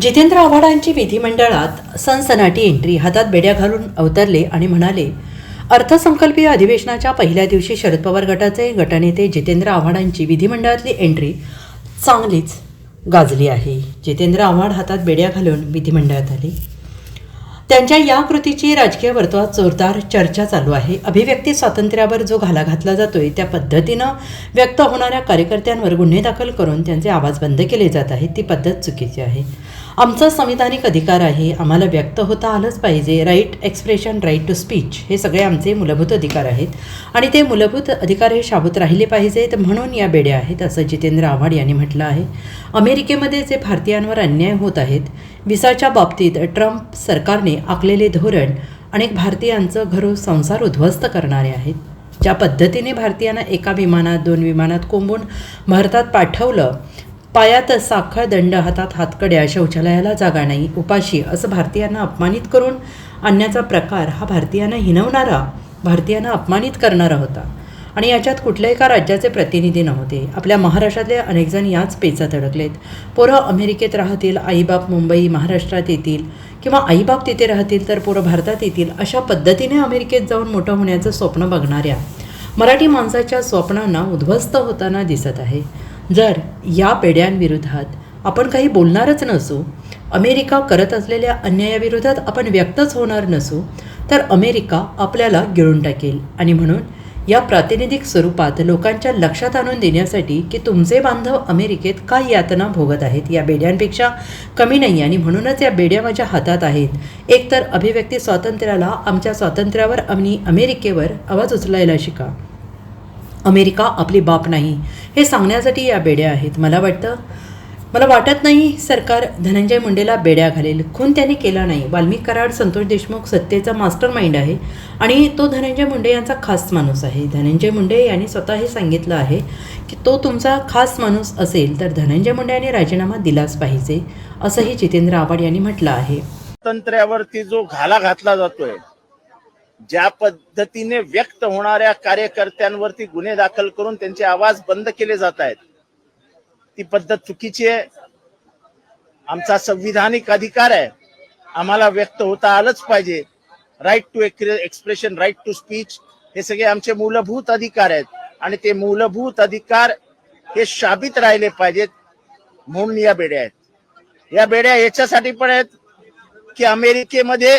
जितेंद्र आव्हाडांची विधिमंडळात सनसनाटी एंट्री हातात बेड्या घालून अवतरले आणि म्हणाले अर्थसंकल्पीय अधिवेशनाच्या पहिल्या दिवशी शरद पवार गटाचे गटनेते जितेंद्र आव्हाडांची विधिमंडळातली एंट्री चांगलीच गाजली आहे. जितेंद्र आव्हाड हातात बेड्या घालून विधिमंडळात आले. त्यांच्या या कृतीची राजकीय वर्तुळात जोरदार चर्चा चालू आहे. अभिव्यक्ती स्वातंत्र्यावर जो घाला घातला जातोय त्या पद्धतीनं व्यक्त होणाऱ्या कार्यकर्त्यांवर गुन्हे दाखल करून त्यांचे आवाज बंद केले जात आहेत. ती पद्धत चुकीची आहे. आमचा संविधानिक अधिकार आहे आम्हाला व्यक्त होता आलंच पाहिजे. Right expression right to speech हे सगळे आमचे मूलभूत अधिकार आहेत. आणि ते मूलभूत अधिकार हे शाबूत राहिले पाहिजेत म्हणून या बेड्या आहेत असं जितेंद्र आव्हाड यांनी म्हटलं आहे. अमेरिकेमध्ये जे भारतीयांवर अन्याय होत आहेत विसाच्या बाबतीत ट्रम्प सरकारने आखलेले धोरण अनेक भारतीयांचं घरो संसार उद्ध्वस्त करणारे आहेत. ज्या पद्धतीने भारतीयांना एका विमानात दोन विमानात कोंबून भारतात पाठवलं पायात साखळ दंड हातात हातकड्या शौचालयाला जागा नाही. उपाशी असं भारतीयांना अपमानित करून आणण्याचा प्रकार हा भारतीयांना हिनवणारा भारतीयांना अपमानित करणारा होता. आणि याच्यात कुठल्याही का राज्याचे प्रतिनिधी नव्हते. आपल्या महाराष्ट्रातले अनेकजण याच पेचात अडकलेत. पोरं अमेरिकेत राहतील आईबाप मुंबई महाराष्ट्रात येतील किंवा आईबाप तिथे राहतील तर पोरं भारतात येतील अशा पद्धतीने अमेरिकेत जाऊन मोठं होण्याचं स्वप्न बघणाऱ्या मराठी माणसाच्या स्वप्नांना उद्ध्वस्त होताना दिसत आहे. जर या पेड्यांविरोधात आपण काही बोलणारच नसू अमेरिका करत असलेल्या अन्यायाविरोधात आपण व्यक्तच होणार नसू तर अमेरिका आपल्याला गिळून टाकेल. आणि म्हणून या प्रातिनिधिक स्वरूपात लोकांच्या लक्षात आणून देण्यासाठी की तुमचे बांधव अमेरिकेत काय यातना भोगत आहेत या बेड्यांपेक्षा कमी नाही. आणि म्हणूनच या बेड्या माझ्या हातात आहेत. एकतर अभिव्यक्ती स्वातंत्र्याला आमच्या स्वातंत्र्यावर आणि अमेरिकेवर आवाज उचलायला शिका. अमेरिका आपली बाप नाही. हे सांगण्यासाठी या बेड्या आहेत. मला वाटतं मला वाटत नाही सरकार धनंजय मुंडेला बेड्या घालेल. खून त्यांनी केला नाही. वाल्मिक कराड संतोष देशमुख सत्तेचा मास्टर माइंड आहे आणि तो धनंजय मुंडे यांचा खास माणूस आहे. धनंजय मुंडे यांनी स्वतः हे सांगितलं आहे की तो तुमचा खास माणूस असेल तर धनंजय मुंडे यांनी राजीनामा दिलाच पाहिजे असंही जितेंद्र आव्हाड यांनी म्हटलं आहे. स्वातंत्र्यावरती जो घाला घातला जातोय ज्या पद्धतीने व्यक्त होणाऱ्या कार्यकर्त्यांवरती गुन्हे दाखल करून त्यांचे आवाज बंद केले जात आहेत ती पद्धत चुकीची आहे. आमचा संविधानिक अधिकार आहे. आम्हाला व्यक्त होता आलंच पाहिजे. Right to expression right to speech हे सगळे आमचे मूलभूत अधिकार आहेत. आणि ते मूलभूत अधिकार हे शाबित राहिले पाहिजेत म्हणून या बेड्या आहेत. या बेड्या याच्यासाठी पण आहेत की अमेरिकेमध्ये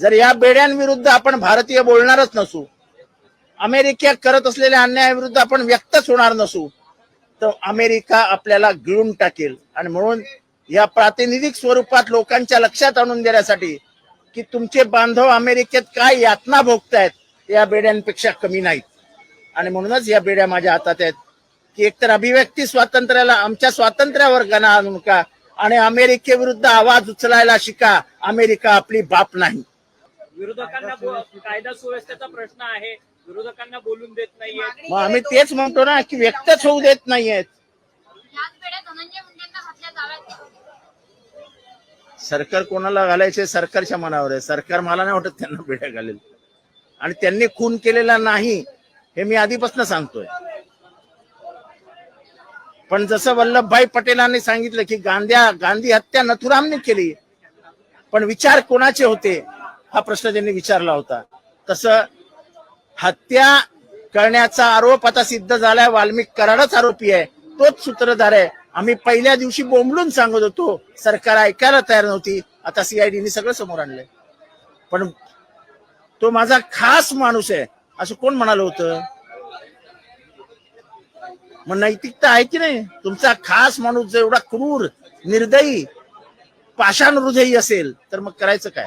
जर या बेड्यांविरुद्ध आपण भारतीय बोलणारच नसू अमेरिका करत असलेल्या अन्यायाविरुद्ध आपण व्यक्तच होणार नसू तर अमेरिका आपल्याला गिळून टाकेल. आणि म्हणून या प्रातिनिधिक स्वरूपात लोकांच्या लक्षात आणून देण्यासाठी की तुमचे बांधव अमेरिकेत काय यातना भोगतायत या बेड्यांपेक्षा कमी नाहीत. आणि म्हणूनच या बेड्या माझ्या हातात आहेत की एकतर अभिव्यक्ती स्वातंत्र्याला आमच्या स्वातंत्र्यावर गणा आणू नका आणि अमेरिकेविरुद्ध आवाज उचलायला शिका अमेरिका आपली बाप नाही. विरोधकांना कायदा सुव्यवस्थेचा प्रश्न आहे. विरोधकांना बोलून देत नाहीये मग आम्ही तेच म्हणतो ना की व्यक्तच होऊ देत नाहीयेत. सरकार कोणाला घालायचे सरकारच्या मनावर आहे. सरकार मला नाही वाटत त्यांना बेड्या घालेल. आणि त्यांनी खून केलेला नाही हे मी आधीपासून सांगतोय. पण जसं वल्लभभाई पटेलांनी सांगितलं की गांध्या गांधी हत्या नथुरामने केली. पण विचार कोणाचे होते? हा प्रश्न त्यांनी विचारला होता. तसं हत्या करण्याचा आरोप आता सिद्ध झालाय वाल्मिक कराडच आरोपी आहे. तोच सूत्रधार आहे. आम्ही पहिल्या दिवशी बोंबलून सांगत होतो सरकार ऐकायला तयार नव्हती. आता सीआयडीने सगळं समोर आणलंय. पण तो माझा खास माणूस आहे असं कोण म्हणाल होतं? मग नैतिकता आहे की नाही? तुमचा खास माणूस जर एवढा क्रूर निर्दयी पाषाण हृदयी असेल तर मग करायचं काय?